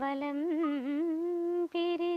വലം പിരിശങ്കിൽ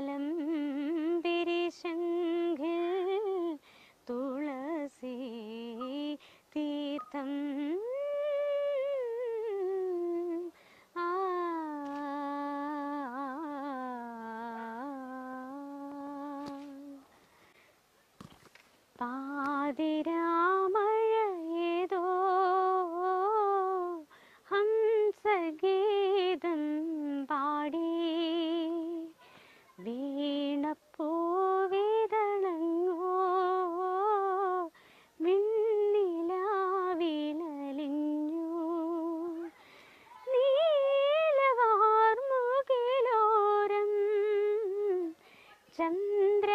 വലം പിരിശങ്കിൽ തുളസി തീർത്ഥം. ആ. ಚಂದ್ರ